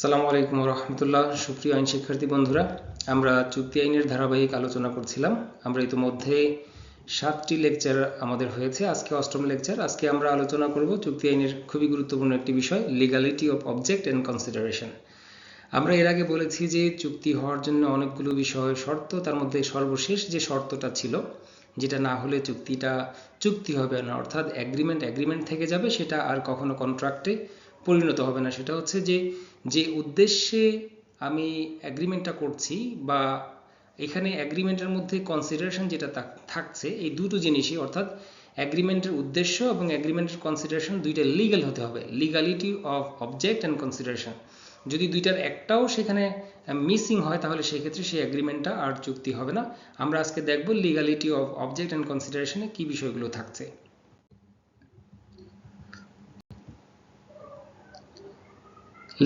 সালামু আলাইকুম রহমতুল্লাহ। সুপ্রিয় আইন শিক্ষার্থী বন্ধুরা, আমরা চুক্তি আইনের ধারাবাহিক আলোচনা করছিলাম। আমরা ইতিমধ্যে সাতটি লেকচার আমাদের হয়েছে। আজকে অষ্টম লেকচার। আজকে আমরা আলোচনা করব চুক্তি আইনের খুবই গুরুত্বপূর্ণ একটি বিষয় legality of object and consideration আমরা এর আগে বলেছি যে চুক্তি হওয়ার জন্য অনেকগুলো বিষয় শর্ত, তার মধ্যে সর্বশেষ যে শর্তটা ছিল, যেটা না হলে চুক্তিটা চুক্তি হবে না। অর্থাৎ অ্যাগ্রিমেন্ট অ্যাগ্রিমেন্ট থেকে যাবে, সেটা আর কখনো কন্ট্রাক্টে পরিণত হবে না। সেটা হচ্ছে যে যে উদ্দেশ্যে আমি অ্যাগ্রিমেন্টটা করছি বা এখানে অ্যাগ্রিমেন্টের মধ্যে কনসিডারেশন যেটা থাকছে, এই দুটো জিনিসই, অর্থাৎ অ্যাগ্রিমেন্টের উদ্দেশ্য এবং অ্যাগ্রিমেন্টের কনসিডারেশন দুইটা লিগ্যাল হতে হবে। Legality of object and consideration যদি দুইটার একটাও সেখানে মিসিং হয়, তাহলে সেক্ষেত্রে সেই অ্যাগ্রিমেন্টটা আর চুক্তি হবে না। আমরা আজকে দেখব লিগালিটি অফ অবজেক্ট অ্যান্ড কনসিডারেশনে কি বিষয়গুলো থাকছে।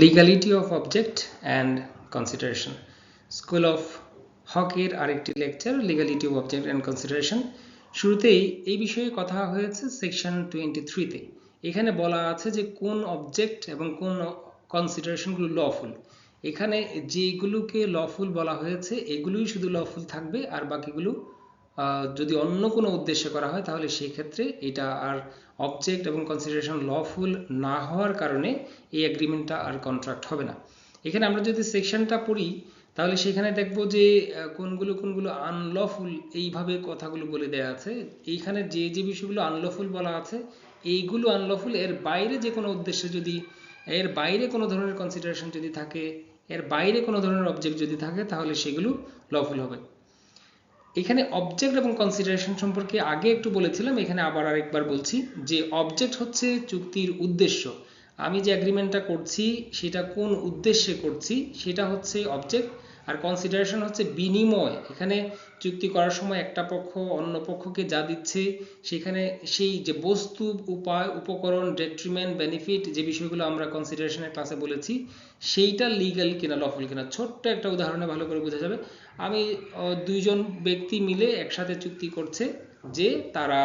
Legality of object and consideration school of হকের আরেকটি lecture legality of object and consideration শুরুতেই এই বিষয়ে কথা হয়েছে সেকশন টোয়েন্টি থ্রিতে এখানে বলা আছে যে কোন অবজেক্ট এবং কোন কনসিডারেশনগুলো লফুল এখানে যেগুলোকে লফুল বলা হয়েছে, এগুলোই শুধু লফুল থাকবে, আর বাকিগুলো যদি অন্য কোনো উদ্দেশ্যে করা হয়, তাহলে সেই ক্ষেত্রে এটা আর অবজেক্ট এবং কনসিডারেশন লফুল না হওয়ার কারণে এই এগ্রিমেন্টটা আর কন্ট্রাক্ট হবে না। এখানে আমরা যদি সেকশনটা পড়ি, তাহলে সেখানে দেখব যে কোনগুলো কোনগুলো আনলফুল এইভাবে কথাগুলো বলে দেয়া আছে। এইখানে যে যে বিষয়গুলো আনলফুল বলা আছে, এইগুলো আনলফুল এর বাইরে যে কোনো উদ্দেশ্যে যদি, এর বাইরে কোনো ধরনের কনসিডারেশন যদি থাকে, এর বাইরে কোনো ধরনের অবজেক্ট যদি থাকে, তাহলে সেগুলো লফুল হবে। এখানে অবজেক্ট এবং কনসিডারেশন সম্পর্কে আগে একটু বলেছিলাম, এখানে আবার আরেকবার বলছি যে অবজেক্ট হচ্ছে চুক্তির উদ্দেশ্য। আমি যে অ্যাগ্রিমেন্টটা করছি, সেটা কোন উদ্দেশ্যে করছি, সেটা হচ্ছে অবজেক্ট আর কনসিডারেশন হচ্ছে বিনিময়। এখানে চুক্তি করার সময় একটা পক্ষ অন্য পক্ষকে যা দিচ্ছে, সেখানে সেই যে বস্তু, উপায়, উপকরণ ডেট্রিমেন্ট বেনিফিট যে বিষয়গুলো আমরা কনসিডারেশনের ক্লাসে বলেছি, সেইটা লিগ্যাল কিনা লফুল কিনা, ছোট্ট একটা উদাহরণে ভালো করে বোঝা যাবে। আমি দুইজন ব্যক্তি মিলে একসাথে চুক্তি করছে যে তারা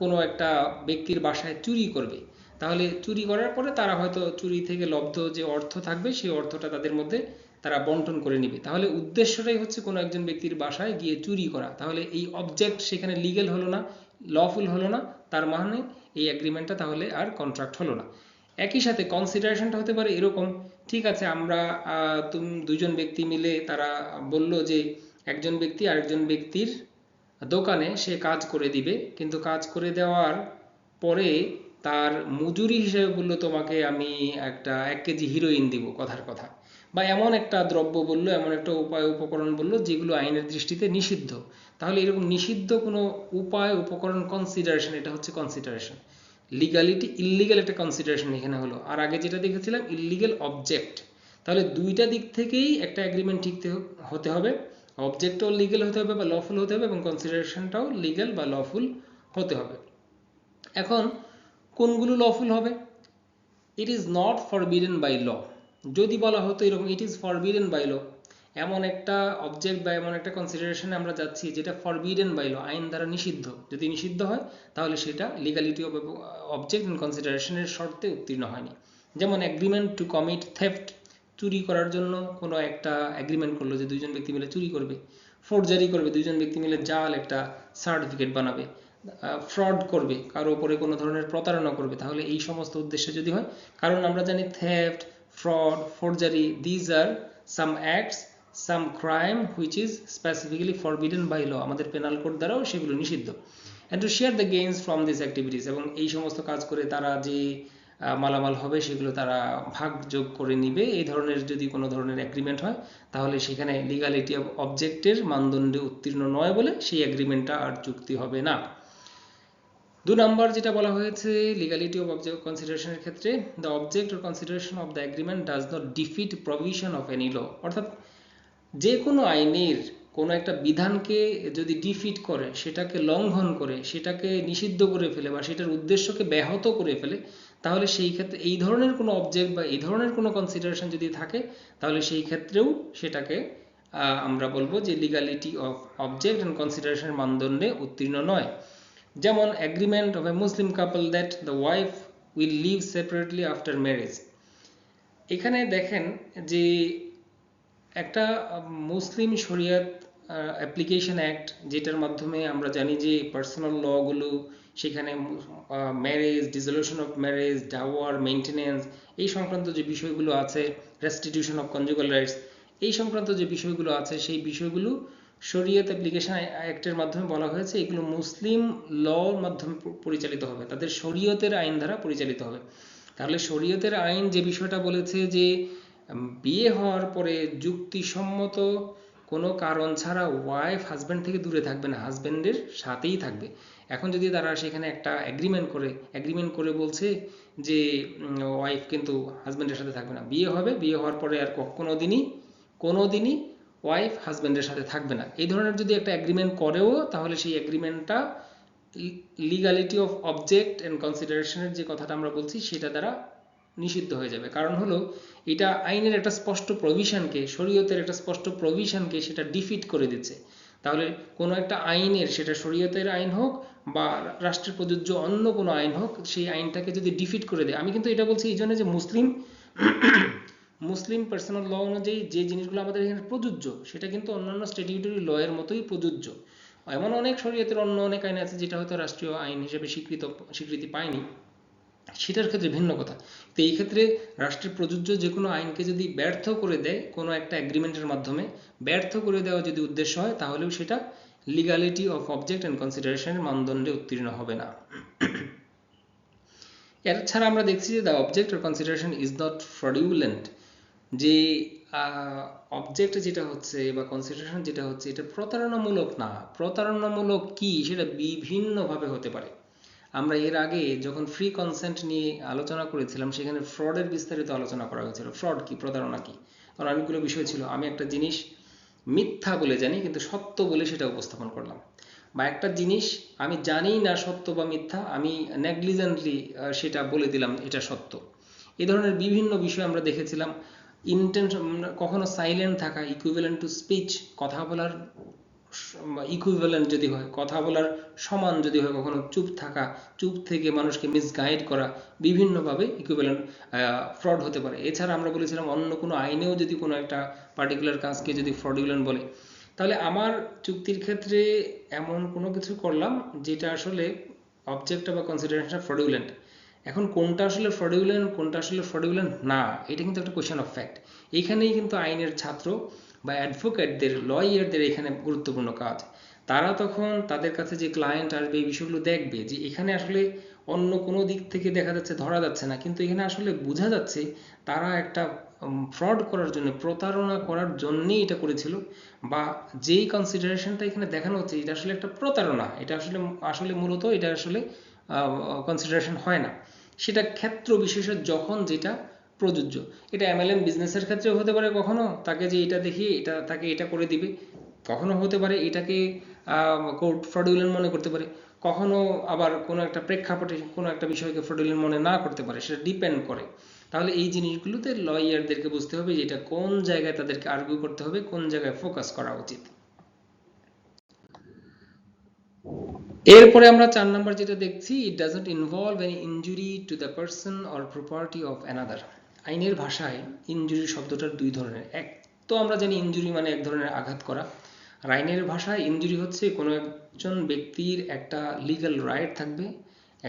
কোনো একটা ব্যক্তির বাসায় চুরি করবে। তাহলে চুরি করার পরে তারা হয়তো চুরি থেকে লব্ধ যে অর্থ থাকবে, সেই অর্থটা তাদের মধ্যে তারা বন্টন করে নিবে। তাহলে উদ্দেশ্যটাই হচ্ছে কোনো একজন ব্যক্তির বাসায় গিয়ে চুরি করা। তাহলে এই অবজেক্ট সেখানে লিগেল হলো না লফুল হলো না, তার মানে এই এগ্রিমেন্টটা তাহলে আর কন্ট্রাক্ট হলো না। একই সাথে কনসিডারেশনটা হতে পারে এরকম, ঠিক আছে, আমরা তুমি দুজন ব্যক্তি মিলে তারা বলল যে একজন ব্যক্তি আরেকজন ব্যক্তির দোকানে সে কাজ করে দিবে, কিন্তু কাজ করে দেওয়ার পরে তার মজুরি হিসেবে বলল তোমাকে আমি একটা এক কেজি হিরোইন দিব, কথার কথা। বা এমন একটা দ্রব্য বলল, এমন একটা উপায়, উপকরণ বলল, যেগুলো আইনের দৃষ্টিতে নিষিদ্ধ। তাহলে এরকম নিষিদ্ধ কোনো উপায়, উপকরণ কনসিডারেশন এটা হচ্ছে কনসিডারেশন লিগালিটি ইল্লিগাল একটা কনসিডারেশন এখানে হলো। আর আগে যেটা দেখেছিলাম ইল্লিগাল অবজেক্ট তাহলে দুইটা দিক থেকেই একটা এগ্রিমেন্ট ঠিক হতে হবে। অবজেক্টও লিগ্যাল হতে হবে বা লফুল হতে হবে এবং কনসিডারেশনটাও লিগ্যাল বা লফুল হতে হবে। এখন কোনগুলো লফুল হবে? It is not forbidden by law যদি বলা হতো এরকম it is forbidden by law এমন একটা অবজেক্ট বা এমন একটা কনসিডারেশনে আমরা যাচ্ছি যেটা ফরবিডেন বাই ল আইন দ্বারা নিষিদ্ধ। যদি নিষিদ্ধ হয়, তাহলে সেটা লিগালিটি অবজেক্ট অ্যান্ড কনসিডারেশনের শর্তে উত্তীর্ণ হয়নি। যেমন এগ্রিমেন্ট টু কমিট থেফট চুরি করার জন্য কোনো একটা এগ্রিমেন্ট করল যে দুইজন ব্যক্তি মিলে চুরি করবে। ফোর্জারি করবে, দুইজন ব্যক্তি মিলে জাল একটা সার্টিফিকেট বানাবে। ফ্রড করবে, কারও উপরে কোনো ধরনের প্রতারণা করবে। তাহলে এই সমস্ত উদ্দেশ্যে যদি হয়, কারণ আমরা জানি theft fraud forgery these are some acts some crime which is specifically forbidden by law আমাদের পেনাল কোড দ্বারাও সেগুলো নিষিদ্ধ। And to share the gains from this activities এবং এই সমস্ত কাজ করে তারা যে মালামাল হবে সেগুলো তারা ভাগ যোগ করে নিবে, এই ধরনের যদি কোনো ধরনের এগ্রিমেন্ট হয়, তাহলে সেখানে লিগালিটি অফ অবজেক্টের মানদণ্ডে উত্তীর্ণ নয় বলে সেই এগ্রিমেন্টটা আর চুক্তি হবে না। দু নম্বর যেটা বলা হয়েছে লিগালিটি অফ অবজেক্ট কনসিডারেশনের ক্ষেত্রে the object or consideration of the agreement does not defeat provision of any law অর্থাৎ যে কোনো আইনের কোনো একটা বিধানকে যদি ডিফিট করে, সেটাকে লঙ্ঘন করে, সেটাকে নিষিদ্ধ করে ফেলে বা সেটার উদ্দেশ্যকে ব্যাহত করে ফেলে, তাহলে সেই ক্ষেত্রে এই ধরনের কোনো অবজেক্ট বা এই ধরনের কোনো কনসিডারেশন যদি থাকে, তাহলে সেই ক্ষেত্রেও সেটাকে আমরা বলব যে লিগালিটি অফ অবজেক্ট অ্যান্ড কনসিডারেশনের মানদণ্ডে উত্তীর্ণ নয়। যেমন agreement of a Muslim couple that the wife will live separately after marriage এখানে দেখেন যে একটা মুসলিম শরিয়ত অ্যাপ্লিকেশন অ্যাক্ট যেটার মাধ্যমে আমরা জানি যে পার্সোনাল লগুলো সেখানে marriage dissolution of marriage dower maintenance এই সংক্রান্ত যে বিষয়গুলো আছে রেস্টিটিউশন অফ কনজুগাল রাইটস এই সংক্রান্ত যে বিষয়গুলো আছে, সেই বিষয়গুলো শরীয়ত অ্যাপ্লিকেশন অ্যাক্টের মাধ্যমে বলা হয়েছে, এগুলো মুসলিম লর মাধ্যমে পরিচালিত হবে। তাদের শরীয়তের আইন দ্বারা পরিচালিত হবে। তাহলে শরীয়তের আইন যে বিষয়টা বলেছে যে বিয়ে হওয়ার পরে যুক্তিসম্মত কোনো কারণ ছাড়া ওয়াইফ হাজব্যান্ড থেকে দূরে থাকবে না। হাজব্যান্ডের সাথেই থাকবে। এখন যদি তারা সেখানে একটা এগ্রিমেন্ট করে এগ্রিমেন্ট করে বলছে যে ওয়াইফ কিন্তু হাজব্যান্ডের সাথে থাকবে না। বিয়ে হবে, বিয়ে হওয়ার পরে আর কোনো দিনই কোনো দিনই ওয়াইফ হাজব্যান্ডের সাথে থাকবে না। এই ধরনের যদি একটা এগ্রিমেন্ট করেও, তাহলে সেই এগ্রিমেন্টটা লিগালিটি অফ অবজেক্ট অ্যান্ড কনসিডারেশনের যে কথাটা আমরা বলছি, সেটা দ্বারা নিষিদ্ধ হয়ে যাবে। কারণ হলো, এটা আইনের একটা স্পষ্ট প্রভিশনকে শরীয়তের একটা স্পষ্ট প্রভিশনকে সেটা ডিফিট করে দিচ্ছে। তাহলে কোনো একটা আইনের, সেটা শরীয়তের আইন হোক বা রাষ্ট্রের প্রযোজ্য অন্য কোনো আইন হোক, সেই আইনটাকে যদি ডিফিট করে দেয়, আমি কিন্তু এটা বলছি এই জন্য যে মুসলিম মুসলিম পার্সোনাল ল অনুযায়ী যে জিনিসগুলো আমাদের এখানে প্রযোজ্য, সেটা কিন্তু অন্যান্য স্ট্যাটিউটরি ল এর মতোই প্রযোজ্য। এমন অনেক শরীয়তের অন্য অনেক আইন আছে যেটা হয়তো রাষ্ট্রীয় আইন হিসেবে স্বীকৃত, স্বীকৃতি পায়নি। সেটার ক্ষেত্রে ভিন্ন কথা। তো এই ক্ষেত্রে রাষ্ট্রের প্রযোজ্য যে কোনো আইনকে যদি ব্যর্থ করে দেয় কোনো একটা এগ্রিমেন্টের মাধ্যমে, ব্যর্থ করে দেওয়া যদি উদ্দেশ্য হয়, তাহলেও সেটা লিগালিটি অফ অবজেক্ট অ্যান্ড কনসিডারেশনের মানদণ্ডে উত্তীর্ণ হবে না। এর ছাড়া আমরা দেখছি যে the object or consideration is not fraudulent যে অবজেক্ট যেটা হচ্ছে বা কনসিডারেশন যেটা হচ্ছে এটা প্রতারণামূলক না। প্রতারণামূলক কি? সেটা বিভিন্নভাবে হতে পারে। আমরা এর আগে যখন ফ্রি কনসেন্ট নিয়ে আলোচনা করেছিলাম, সেখানে ফ্রডের বিস্তারিত আলোচনা করা হয়েছিল। ফ্রড কি? প্রতারণা কি? কারণ অনেকগুলো বিষয় ছিল। আমি একটা জিনিস মিথ্যা বলে জানি, কিন্তু সত্য বলে সেটা উপস্থাপন করলাম। বা একটা জিনিস আমি জানি না সত্য বা মিথ্যা, আমি নেগলিজেন্টলি সেটা বলে দিলাম এটা সত্য। এ ধরনের বিভিন্ন বিষয় আমরা দেখেছিলাম। ইন্টেন্ট কখনো সাইলেন্ট থাকা ইকুইভ্যালেন্ট টু স্পিচ কথা বলার ইকুইভ্যালেন্ট যদি হয়, কথা বলার সমান যদি হয়, কখনো চুপ থাকা, চুপ থেকে মানুষকে মিসগাইড করা, বিভিন্নভাবে ইকুইভ্যালেন্ট ফ্রড হতে পারে। এছাড়া আমরা বলেছিলাম অন্য কোনো আইনেও যদি কোনো একটা পার্টিকুলার কাজকে যদি ফ্রডিউলেন্ট বলে। তাহলে আমার চুক্তির ক্ষেত্রে এমন কোনো কিছু করলাম, যেটা আসলে অবজেক্ট বা কনসিডারেশন ফ্রডিউলেন্ট এখন কোনটা আসলে ফ্রডিউলেন্ট কোনটা আসলে ফ্রডিউলেন্ট না, এটা কিন্তু একটা কোয়েশ্চেন অফ ফ্যাক্ট এইখানেই কিন্তু আইনের ছাত্র বা অ্যাডভোকেটদের লয়ারদের এখানে গুরুত্বপূর্ণ কাজ। তারা তখন তাদের কাছে যে ক্লায়েন্ট আসবে, এই বিষয়গুলো দেখবে যে এখানে আসলে অন্য কোনো দিক থেকে দেখা যাচ্ছে ধরা যাচ্ছে না। কিন্তু এখানে আসলে বোঝা যাচ্ছে তারা একটা ফ্রড করার জন্য, প্রতারণা করার জন্যই এটা করেছিল বা যেই কনসিডারেশনটা এখানে দেখানো হচ্ছে, এটা আসলে একটা প্রতারণা। এটা আসলে আসলে মূলত এটা আসলে কনসিডারেশন হয় না। সেটা ক্ষেত্র বিশেষে যখন যেটা প্রযোজ্য। এটা এমএলএম বিজনেসের ক্ষেত্রেও হতে পারে কখনো, তাকে যে এটা দেখিয়ে এটা তাকে এটা করে দিবে। কখনো হতে পারে এটাকে কোর্ট ফ্রডুলেন্ট মনে করতে পারে। কখনো আবার কোনো একটা প্রেক্ষাপটে কোনো একটা বিষয়কে ফ্রডুলেন্ট মনে না করতে পারে, সেটা ডিপেন্ড করে। তাহলে এই জিনিসগুলোতে লয়ারদেরকে বুঝতে হবে যে এটা কোন জায়গায় তাদেরকে আর্গুই করতে হবে, কোন জায়গায় ফোকাস করা উচিত। এরপরে আমরা চার নাম্বার যেটা দেখছি it doesn't involve any injury to the person or property of another আইনের ভাষায় ইনজুরি শব্দটার দুই ধরনের। এক তো আমরা জানি ইনজুরি মানে এক ধরনের আঘাত করা। আর আইনের ভাষায় ইনজুরি হচ্ছে কোনো একজন ব্যক্তির একটা লিগ্যাল রাইট থাকবে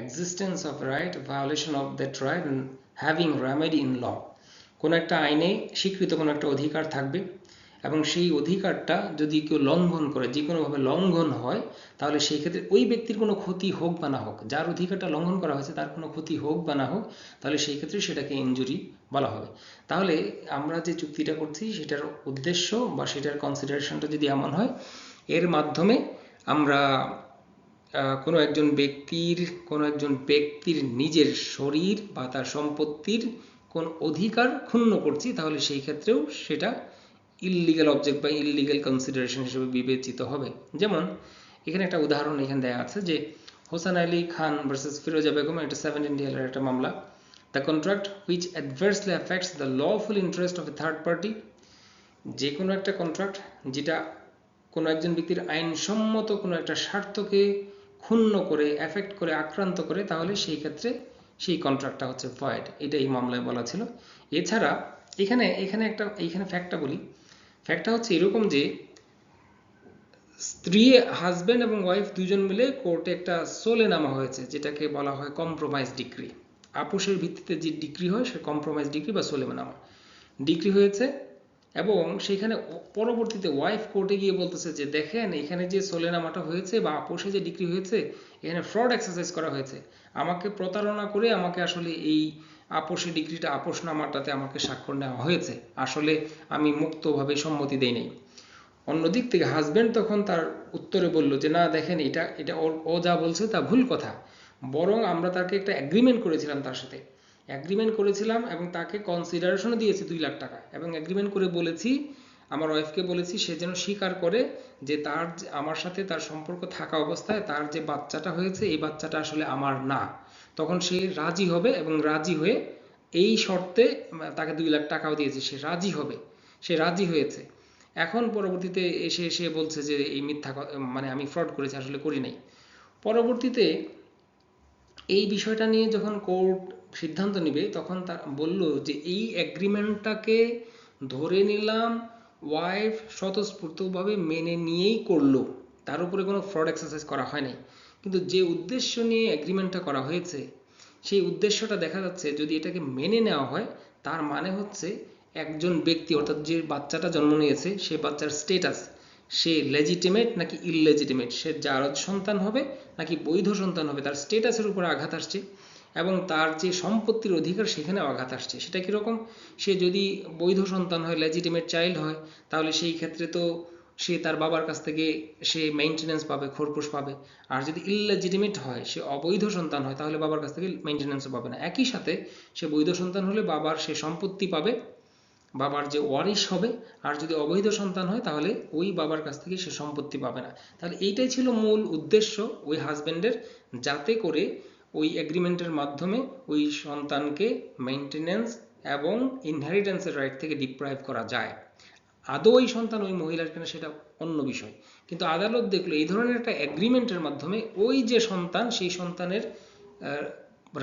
existence of right violation of that right having remedy in law কোনো একটা আইনে স্বীকৃত কোনো একটা অধিকার থাকবে। এবং সেই অধিকারটা যদি কেউ লঙ্ঘন করে, যে কোনোভাবে লঙ্ঘন হয়, তাহলে সেই ক্ষেত্রে ওই ব্যক্তির কোনো ক্ষতি হোক বা না হোক, যার অধিকারটা লঙ্ঘন করা হয়েছে তার কোনো ক্ষতি হোক বা না হোক, তাহলে সেই ক্ষেত্রে সেটাকে ইনজুরি বলা হবে। তাহলে আমরা যে চুক্তিটা করছি, সেটার উদ্দেশ্য বা সেটার কনসিডারেশনটা যদি এমন হয়, এর মাধ্যমে আমরা কোনো একজন ব্যক্তির, কোনো একজন ব্যক্তির নিজের শরীর বা তার সম্পত্তির কোন অধিকার ক্ষুণ্ণ করছি, তাহলে সেই ক্ষেত্রেও সেটা ইললিগাল অবজেক্ট বা ইললিগাল কনসিডারেশন হিসেবে বিবেচিত হবে। যেমন, এখানে একটা উদাহরণ এখানে দেওয়া আছে যে, হোসেন আলী খান ভার্সেস ফিরোজা বেগম, এটা সেভেন্টিন ডিএলের একটা মামলা। The contract which adversely affects the lawful interest of a third party যে কোনো একটা কন্ট্রাক্ট যেটা কোনো একজন ব্যক্তির আইনসম্মত কোনো একটা স্বার্থকে ক্ষুণ্ণ করে এফেক্ট করে, আক্রান্ত করে, তাহলে সেই ক্ষেত্রে সেই কন্ট্রাক্টটা হচ্ছে ভয়েড এটা এই মামলায় বলা ছিল। এছাড়া, এখানে এখানে একটা এইখানে ফ্যাক্টটা বলি। ফ্যাক্টটা হচ্ছে এরকম যে, স্ত্রী হাজবেন্ড এবং ওয়াইফ দুজন মিলে কোর্টে একটা সোলে নামা হয়েছে, যেটাকে বলা হয় কম্প্রোমাইজ ডিগ্রি আপোষের ভিত্তিতে যে ডিগ্রি হয়, সে কম্প্রোমাইজ ডিগ্রি বা সোলে নামা। ডিগ্রি হয়েছে এবং সেখানে পরবর্তীতে ওয়াইফ কোর্টে গিয়ে বলতেছে যে, দেখেন, এখানে যে সোলেনামাটা হয়েছে বা আপোষে যে ডিগ্রি হয়েছে, এখানে ফ্রড এক্সারসাইজ করা হয়েছে। আমাকে প্রতারণা করে আমাকে আসলে এই আপোষে ডিগ্রিটা আপোষনামাটাতে আমাকে স্বাক্ষর নেওয়া হয়েছে। আসলে আমি মুক্তভাবে সম্মতি দেই নাই। অন্যদিক থেকে হাজবেন্ড তখন তার উত্তরে বলল যে, না, দেখেন, এটা এটা ও যা বলছে তা ভুল কথা। বরং আমরা তাকে একটা অ্যাগ্রিমেন্ট করেছিলাম তার সাথে। অ্যাগ্রিমেন্ট করেছিলাম এবং তাকে কনসিডারেশনও দিয়েছি দুই লাখ টাকা। এবং অ্যাগ্রিমেন্ট করে বলেছি, আমার ওয়াইফকে বলেছি, সে যেন স্বীকার করে যে তার আমার সাথে তার সম্পর্ক থাকা অবস্থায় তার যে বাচ্চাটা হয়েছে, এই বাচ্চাটা আসলে আমার না। তখন সে রাজি হবে এবং রাজি হয়ে এই শর্তে, তাকে দুই লাখ টাকাও দিয়েছি, সে রাজি হবে, সে রাজি হয়েছে। এখন পরবর্তীতে এসে এসে বলছে যে এই মিথ্যা মানে আমি ফ্রড করেছি, আসলে করি নাই। পরবর্তীতে এই বিষয়টা নিয়ে যখন কোর্ট সিদ্ধান্ত নিবে, তখন তার বলল যে এই অ্যাগ্রিমেন্টটাকে ধরে নিলাম ওয়াইফ স্বতঃস্ফূর্তভাবে মেনে নিয়েই করল। তার উপরে কোনো ফ্রড এক্সারসাইজ করা হয় নাই। কিন্তু যে উদ্দেশ্য নিয়ে অ্যাগ্রিমেন্টটা করা হয়েছে, সেই উদ্দেশ্যটা দেখা যাচ্ছে যদি এটাকে মেনে নেওয়া হয়, তার মানে হচ্ছে একজন ব্যক্তি, অর্থাৎ যে বাচ্চাটা জন্ম নিয়েছে, সে বাচ্চার স্টেটাস সে লেজিটিমেট নাকি ইললেজিটিমেট সে জারজ সন্তান হবে নাকি বৈধ সন্তান হবে, তার স্টেটাসের উপর আঘাত আসছে এবং তার যে সম্পত্তির অধিকার সেখানে আঘাত আসছে, সেটা কীরকম? সে যদি বৈধ সন্তান হয় লেজিটিমেট চাইল্ড হয়, তাহলে সেই ক্ষেত্রে তো সে তার বাবার কাছ থেকে সে মেনটেন্যান্স পাবে খোরপোশ পাবে। আর যদি ইললেজিটিমেট হয়, সে অবৈধ সন্তান হয়, তাহলে বাবার কাছ থেকে মেনটেন্যান্সও পাবে না। একই সাথে সে বৈধ সন্তান হলে বাবার সে সম্পত্তি পাবে, বাবার যে ওয়ারিশ হবে, আর যদি অবৈধ সন্তান হয়, তাহলে ওই বাবার কাছ থেকে সে সম্পত্তি পাবে না। তাহলে এইটাই ছিল মূল উদ্দেশ্য ওই হাজব্যান্ডের যাতে করে ওই এগ্রিমেন্টের মাধ্যমে ওই সন্তানকে মেনটেন্যান্স এবং ইনহেরিটেন্সের রাইট থেকে ডিপ্রাইভ করা যায়। আদৌ ওই সন্তান ওই মহিলার কিনা সেটা অন্য বিষয়। কিন্তু আদালত দেখল এই ধরনের একটা এগ্রিমেন্টের মাধ্যমে ওই যে সন্তান, সেই সন্তানের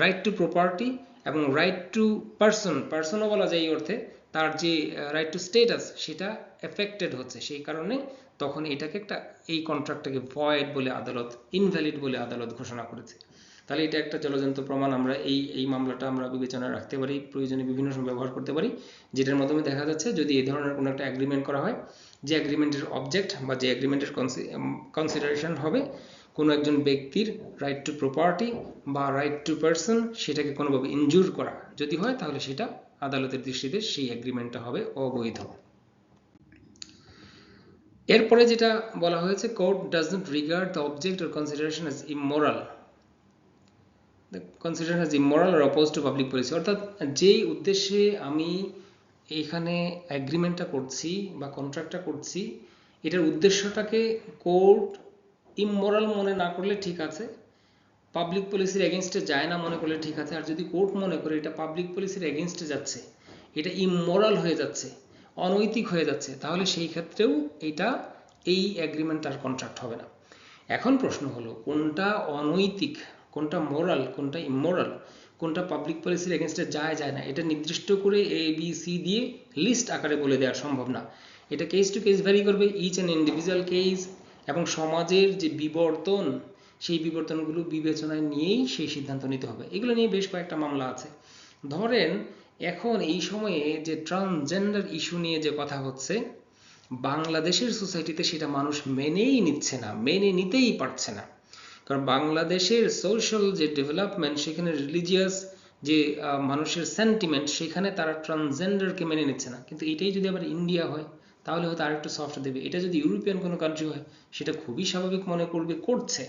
রাইট টু প্রপার্টি এবং রাইট টু পার্সন পার্সনও বলা যায় এই অর্থে, তার যে রাইট টু স্টেটাস সেটা এফেক্টেড হচ্ছে। সেই কারণে তখন এটাকে একটা, এই কন্ট্রাক্টটাকে ভয়েড বলে আদালত ইনভ্যালিড বলে আদালত ঘোষণা করেছে। তাহলে এটা একটা জলজন্ত প্রমাণ। আমরা এই এই মামলাটা আমরা বিবেচনায় রাখতে পারি, প্রয়োজনে বিভিন্ন সময় ব্যবহার করতে পারি, যেটার মাধ্যমে দেখা যাচ্ছে যদি এই ধরনের কোনো একটা অ্যাগ্রিমেন্ট করা হয়, যে অ্যাগ্রিমেন্টের অবজেক্ট বা যে অ্যাগ্রিমেন্টের কনসিডারেশন হবে, কোনো একজন ব্যক্তির রাইট টু প্রপার্টি বা রাইট টু পার্সন সেটাকে কোনোভাবে ইনজুর করা যদি হয়, তাহলে সেটা আদালতের দৃষ্টিতে সেই এগ্রিমেন্টটা হবে অবৈধ। এরপরে যেটা বলা হয়েছে court does not regard the object or consideration as immoral consider as immoral or oppose to public policy অর্থাৎ যেই উদ্দেশ্যে আমি এখানে অ্যাগ্রিমেন্টটা করছি বা কন্ট্রাক্টটা করছি, এটার উদ্দেশ্যটাকে কোর্ট ইমোরাল মনে না করলে ঠিক আছে পাবলিক পলিসির এগেনস্টে যায় না মনে করলে ঠিক আছে, আর যদি কোর্ট মনে করে এটা পাবলিক পলিসির এগেনস্টে যাচ্ছে, এটা ইমোরাল হয়ে যাচ্ছে, অনৈতিক হয়ে যাচ্ছে, তাহলে সেই ক্ষেত্রেও এটা এই অ্যাগ্রিমেন্ট আর কন্ট্রাক্ট হবে না। এখন প্রশ্ন হলো, কোনটা অনৈতিক? কোনটা মোরাল কোনটা ইমোরাল কোনটা পাবলিক পলিসির এগেনস্টে যায় যায় না, এটা নির্দিষ্ট করে এ বি সি দিয়ে লিস্ট আকারে বলে দেওয়া সম্ভব না। এটা কেস টু কেস ভ্যারি করবে ইচ অ্যান্ড ইন্ডিভিজুয়াল কেস এবং সমাজের যে বিবর্তন, সেই বিবর্তনগুলো বিবেচনায় নিয়েই সেই সিদ্ধান্ত নিতে হবে। এগুলো নিয়ে বেশ কয়েকটা মামলা আছে। ধরেন, এখন এই সময়ে যে ট্রান্সজেন্ডার ইস্যু নিয়ে যে কথা হচ্ছে, বাংলাদেশের সোসাইটিতে সেটা মানুষ মেনেই নিচ্ছে না, মেনে নিতেই পারছে না। কারণ বাংলাদেশের সোশ্যাল যে ডেভেলপমেন্ট সেখানে রিলিজিয়াস যে মানুষের সেন্টিমেন্ট সেখানে তারা ট্রান্সজেন্ডারকে মেনে নিচ্ছে না। কিন্তু এটাই যদি আবার ইন্ডিয়া হয়, তাহলে হয়তো আরেকটু সফট দেবে। এটা যদি ইউরোপিয়ান কোনো কান্ট্রি হয়, সেটা খুবই স্বাভাবিক মনে করবে, করছে,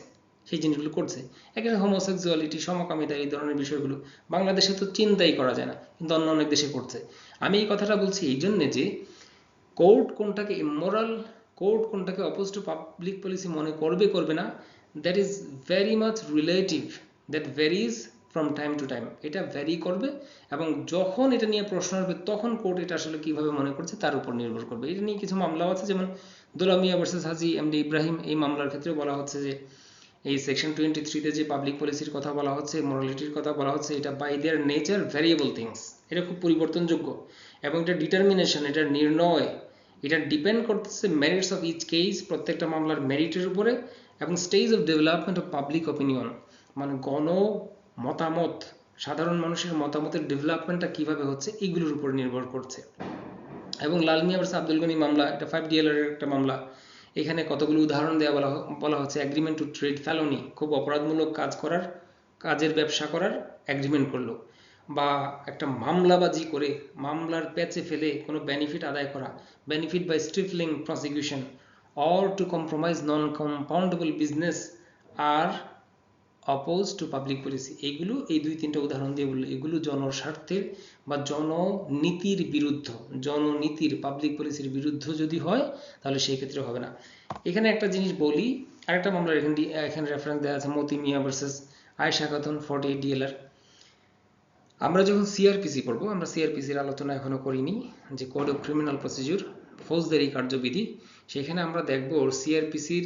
সেই জিনিসগুলো করছে। এখানে হোমোসেক্সুয়ালিটি সমকামিতা, এই ধরনের বিষয়গুলো বাংলাদেশে তো চিন্তাই করা যায় না, কিন্তু অন্য অনেক দেশে করছে। আমি এই কথাটা বলছি এই জন্যে যে কোর্ট কোনটাকে ইমোরাল কোর্ট কোনটাকে অপোজ টু পাবলিক পলিসি মনে করবে করবে না that is very much relative that varies from time to time এটা ভ্যারি করবে এবং যখন এটা নিয়ে প্রশ্ন হবে তখন কোর্ট এটা আসলে কীভাবে মনে করছে তার উপর নির্ভর করবে। এটা নিয়ে কিছু মামলাও আছে, যেমন দোলামিয়া ভার্সেস হাজি এমডি ইব্রাহিম এই মামলার ক্ষেত্রে বলা হচ্ছে যে, এই সেকশন টোয়েন্টি থ্রিতে যে পাবলিক পলিসির কথা বলা হচ্ছে মোরালিটির কথা বলা হচ্ছে, এটা by their nature variable things এটা খুব পরিবর্তনযোগ্য এবং এটা ডিটারমিনেশন এটা নির্ণয় এটা ডিপেন্ড করতেছে মেরিটস অফ ইচ কেস প্রত্যেকটা মামলার মেরিটের উপরে এবং stage of development of public opinion মানে গণ মতামত সাধারণ মানুষের মতামতের ডেভেলপমেন্টটা কীভাবে হচ্ছে, এগুলোর উপর নির্ভর করছে। এবং লাল মিয়া ভার্সেস আব্দুল গনি মামলা, এটা ফাইভ ডিএলআর এর একটা মামলা। এখানে কতগুলো উদাহরণ দেওয়া বলা বলা হচ্ছে এগ্রিমেন্ট টু ট্রেড ফেলোনি খুব অপরাধমূলক কাজ করার, কাজের ব্যবসা করার এগ্রিমেন্ট করল। বা একটা মামলাবাজি করে মামলার প্যাচে ফেলে কোনো বেনিফিট আদায় করা benefit by stifling prosecution or to compromise non compoundable business are oppose to public policy এগুলো, এই দুই তিনটা উদাহরণ দিয়ে বলল, এগুলো জনস্বার্থের বা জননীতির বিরুদ্ধ, জননীতির পাবলিক পলিসির বিরুদ্ধ যদি হয়, তাহলে সেই ক্ষেত্রে হবে না। এখানে একটা জিনিস বলি, আরেকটা মামলার এখানে এখানে রেফারেন্স দেওয়া আছে, Moti Mia versus Ayesha Khatun forty eight DLR আমরা যখন সিআরপিসি পড়ব, আমরা সিআরপিসির আলোচনা এখনও করিনি, যে কোড অফ ক্রিমিনাল প্রসিডিউর ফৌজদারি কার্যবিধি, সেখানে আমরা দেখব সিআরপিসির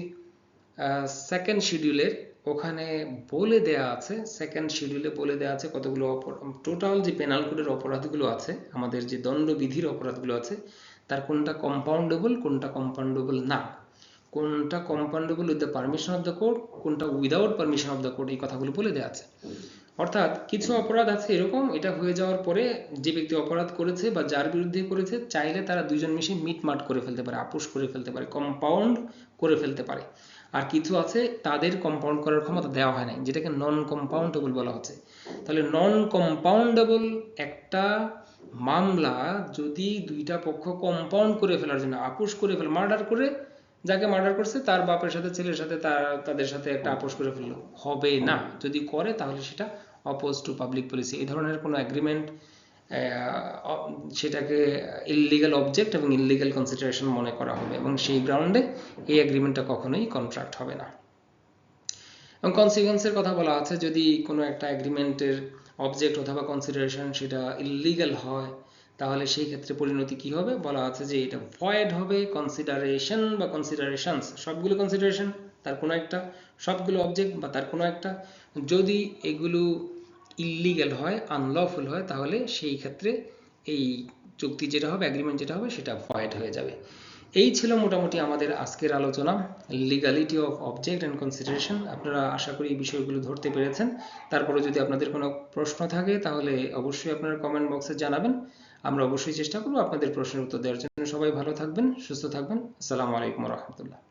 সেকেন্ড শিডিউলের ওখানে বলে দেয়া আছে সেকেন্ড শিডিউলে বলে দেয়া আছে কতগুলো টোটাল যে পেনাল কোডের অপরাধগুলো আছে, আমাদের যে দণ্ডবিধির অপরাধগুলো আছে, তার কোনটা কম্পাউন্ডেবল কোনটা কম্পাউন্ডেবল না। কোনটা compoundable with the permission of the court কোনটা without permission of the court এই কথাগুলো বলে দেওয়া আছে। অর্থাৎ কিছু অপরাধ আছে এরকম এটা হয়ে যাওয়ার পরে যে ব্যক্তি অপরাধ করেছে বা যার বিরুদ্ধে করেছে চাইলে তারা দুইজন মিশে মিটমাট করে ফেলতে পারে আপোষ করে ফেলতে পারে কম্পাউন্ড করে ফেলতে পারে। আর কিছু আছে তাদের কম্পাউন্ড করার ক্ষমতা দেওয়া হয় না যেটাকে নন কম্পাউন্ডেবল বলা হচ্ছে। তাহলে নন কম্পাউন্ডেবল একটা মামলা যদি দুইটা পক্ষ কম্পাউন্ড করে ফেলার জন্য আপোষ করে ফেলে মার্ডার করে যাকে মার্ডার করছে তার বাপের সাথে ছেলের সাথে তার তাদের সাথে একটা আপোষ করে ফেলল হবে না। যদি করে তাহলে সেটা অপোজ টু পাবলিক পলিসি এই ধরনের কোনো অ্যাগ্রিমেন্ট সেটাকে ইললিগাল অবজেক্ট এবং ইললিগাল কনসিডারেশন মনে করা হবে এবং সেই গ্রাউন্ডে এই অ্যাগ্রিমেন্টটা কখনোই কন্ট্রাক্ট হবে না। এবং কনসিকুয়েন্সের কথা বলা আছে, যদি কোনো একটা অ্যাগ্রিমেন্টের অবজেক্ট অথবা কনসিডারেশন সেটা ইললিগাল হয়, তাহলে সেই ক্ষেত্রে পরিণতি কি হবে? বলা আছে যে এটা ভয়েড হবে কনসিডারেশন বা কনসিডারেশনস সবগুলো কনসিডারেশন তার কোনো একটা, সবগুলো অবজেক্ট বা তার কোনো একটা। যদি এগুলো ইললিগাল হয় আনলফুল হয়, তাহলে সেই ক্ষেত্রে এই চুক্তি যেটা হবে অ্যাগ্রিমেন্ট যেটা হবে, সেটা ভয়েড হয়ে যাবে। এই ছিল মোটামুটি আমাদের আজকের আলোচনা legality of object and consideration আপনারা আশা করি এই বিষয়গুলো ধরতে পেরেছেন। তারপরে যদি আপনাদের কোনো প্রশ্ন থাকে, তাহলে অবশ্যই আপনারা কমেন্ট বক্সে জানাবেন। আমরা অবশ্যই চেষ্টা করব আপনাদের প্রশ্নের উত্তর দেওয়ার জন্য। সবাই ভালো থাকবেন, সুস্থ থাকবেন। আসসালামু আলাইকুম রহমতুল্লাহ।